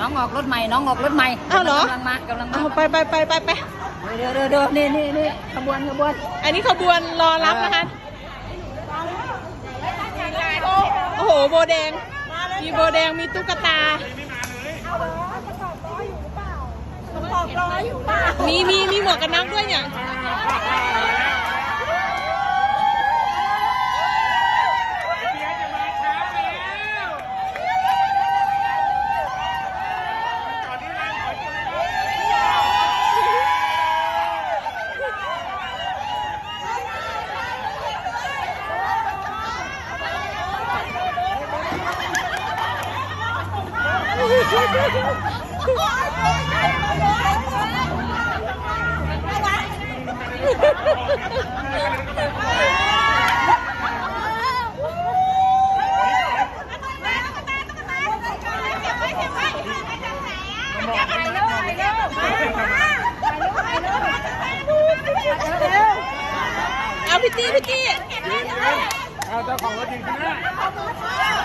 น้องออกรถใหม่ น้องออกรถใหม่อ้าวเหรอ กำลังมากำลังมาเอาไปไปไปไปไปเดี๋ยวเดี๋ยวเดี๋ยวนี่นี่นี่ขบวนขบวน อันนี้ขบวนรอรับนะคะโอ้โหโบแดง มีโบแดงมีตุ๊กตา มีมีมีหมวกกันน็อกด้วยเนี่ย เอาพี่ตี้พี่ตี้ เอาเจ้าของรถยิงข้างหน้า